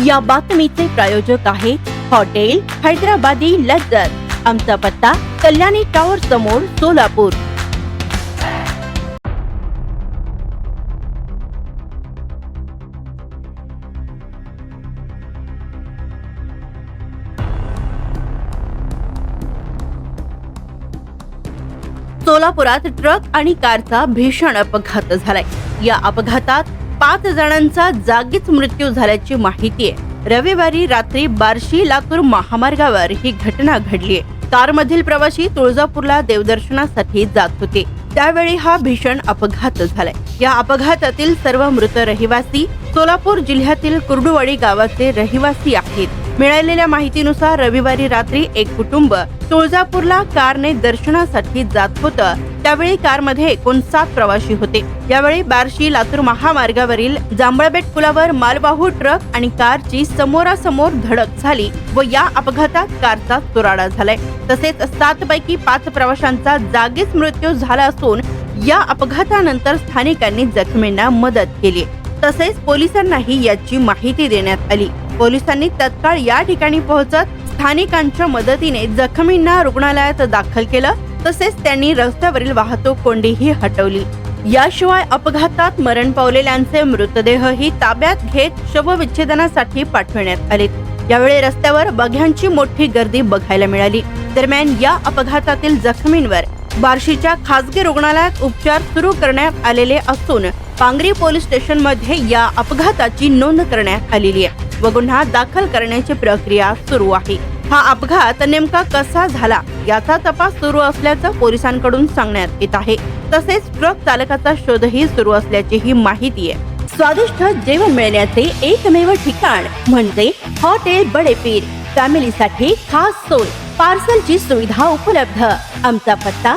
या बातमीचे प्रायोजक आहे हॉटेल हैदराबादी लज्जत आमचा पत्ता कल्याणी टॉवर समोर सोलापूर. सोलापुरात ट्रक आणि कारचा भीषण अपघात झालाय. या अपघातात पाच जणांचा जागीच मृत्यू झाल्याची माहिती आहे. रविवारी रात्री बार्शी लातूर महामार्गावर ही घटना घडली कारमधील प्रवासी तुळजापूरला देवदर्शनासाठी जात होते. त्यावेळी हा भीषण अपघात झालाय. या अपघातातील सर्व मृत रहिवासी सोलापूर जिल्ह्यातील कुर्डुवाडी गावाचे रहिवासी आहेत. मिळालेल्या माहितीनुसार रविवारी रात्री एक कुटुंब तुळजापूरला कारने दर्शनासाठी जात होतं. त्यावेळी कारमध्ये एकूण सात प्रवासी होते. यावेळी बार्शी लातूर महामार्गावरील जांभळबेट पुलावर मालवाहू ट्रक आणि कारची समोरासमोर धडक झाली व या अपघातात कारचा चुराडा झालाय. तसेच सात पैकी पाच प्रवाशांचा जागीच मृत्यू झाला असून या अपघातानंतर स्थानिकांनी जखमींना मदत केली. तसेच पोलिसांनाही याची माहिती देण्यात आली. पोलिसांनी तत्काळ या ठिकाणी पोहोचत स्थानिकांच्या मदतीने जखमींना रुग्णालयात दाखल केलं तसेच त्यांनी रस्त्यावरील वाहतूक कोंडीही हटवली. याशिवाय अपघातात मरण पावलेल्यांचे मृतदेहही ताब्यात घेत शवविच्छेदनासाठी पाठविण्यात आले. यावेळी रस्त्यावर बघ्यांची मोठी गर्दी बघायला मिळाली. दरम्यान या अपघातातील जखमींवर बार्शीच्या खासगी रुग्णालयात उपचार सुरू करण्यात आलेले असून पांगरी पोलीस स्टेशनमध्ये या अपघाताची नोंद करण्यात आलेली आहे व गुन्हा दाखल करण्याची प्रक्रिया सुरू आहे. हा अपघात नेमका कसा झाला याचा तपास सुरू असल्याचं पोलिसांकडून सांगण्यात येत आहे. तसेच ट्रक चालकाचा शोधही सुरू असल्याची ही माहिती आहे. स्वादिष्ट जेवण मिळण्याचे एकमेव ठिकाण म्हणजे हॉटेल बडेपीर. फॅमिलीसाठी खास सोय पार्सलची सुविधा उपलब्ध. आमचा पत्ता